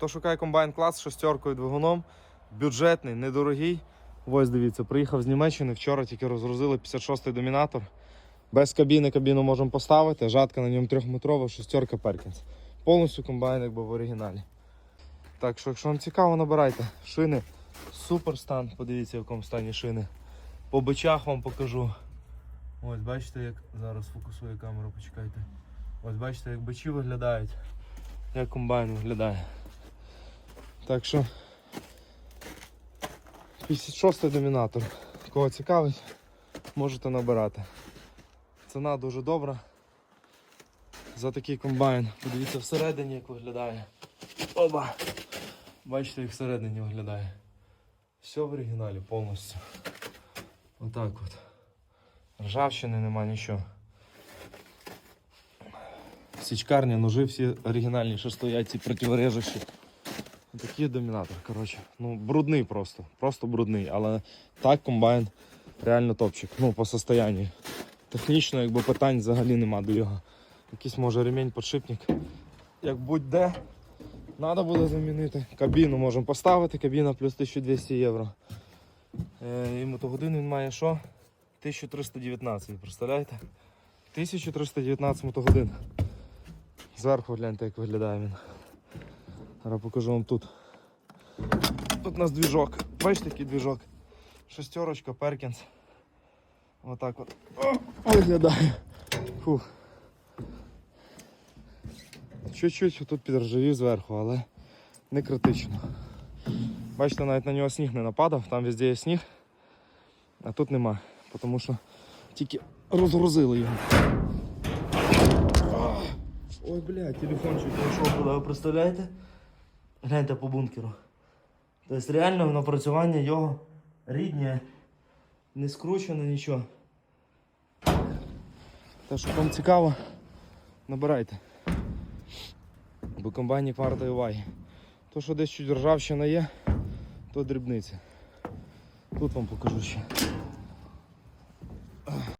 Хто шукає комбайн клас з шестеркою двигуном, бюджетний, недорогий. Ось дивіться, приїхав з Німеччини. Вчора тільки розгрузили 56-й домінатор. Без кабіни кабіну можемо поставити. Жатка на ньому трьохметрова, шестерка Перкінс. Повністю комбайн якби в оригіналі. Так що, якщо вам цікаво, набирайте. Шини. Супер стан. Подивіться, в якому стані шини. По бичах вам покажу. Ось бачите, як зараз фокусує камера, почекайте. Ось бачите, як бичі виглядають, як комбайн виглядає. Так що 56-й домінатор. Кого цікавить, можете набирати. Ціна дуже добра. За такий комбайн. Подивіться всередині, як виглядає. Оба! Бачите, як всередині виглядає. Все в оригіналі повністю. Отак от. Ржавчини нема нічого. Січкарня, ножи всі оригінальні, що стоять ці противорежущі. Такий домінатор, коротше. Ну, брудний просто. Просто брудний. Але так комбайн реально топчик. Ну, по состоянні. Технічно, якби питань взагалі нема до його. Якийсь може ремінь, подшипник. Як будь-де, треба буде замінити. Кабіну можемо поставити, кабіна плюс 1200 євро. Е, і мотогодин він має що? 1319, представляєте? 1319 мотогодин. Зверху гляньте, як виглядає він. Зараз покажу вам тут. Тут у нас двіжок. Бачите, який двіжок? Шестерочка, Перкінс. Отак от. Виглядає. Фух. Чуть-чуть тут підржавів зверху, але не критично. Бачите, навіть на нього сніг не нападав, там везде є сніг, а тут нема, тому що тільки розгрузили його. Ой, блядь, телефончик прийшов туди, ви представляєте? Гляньте по бункеру. Тобто реально напрацювання його рідне, не скручено нічого. Так що кому цікаво, набирайте. Бо комбайнік вартої уваги. То, що десь чуть ржавчина є, то дрібниця. Тут вам покажу ще.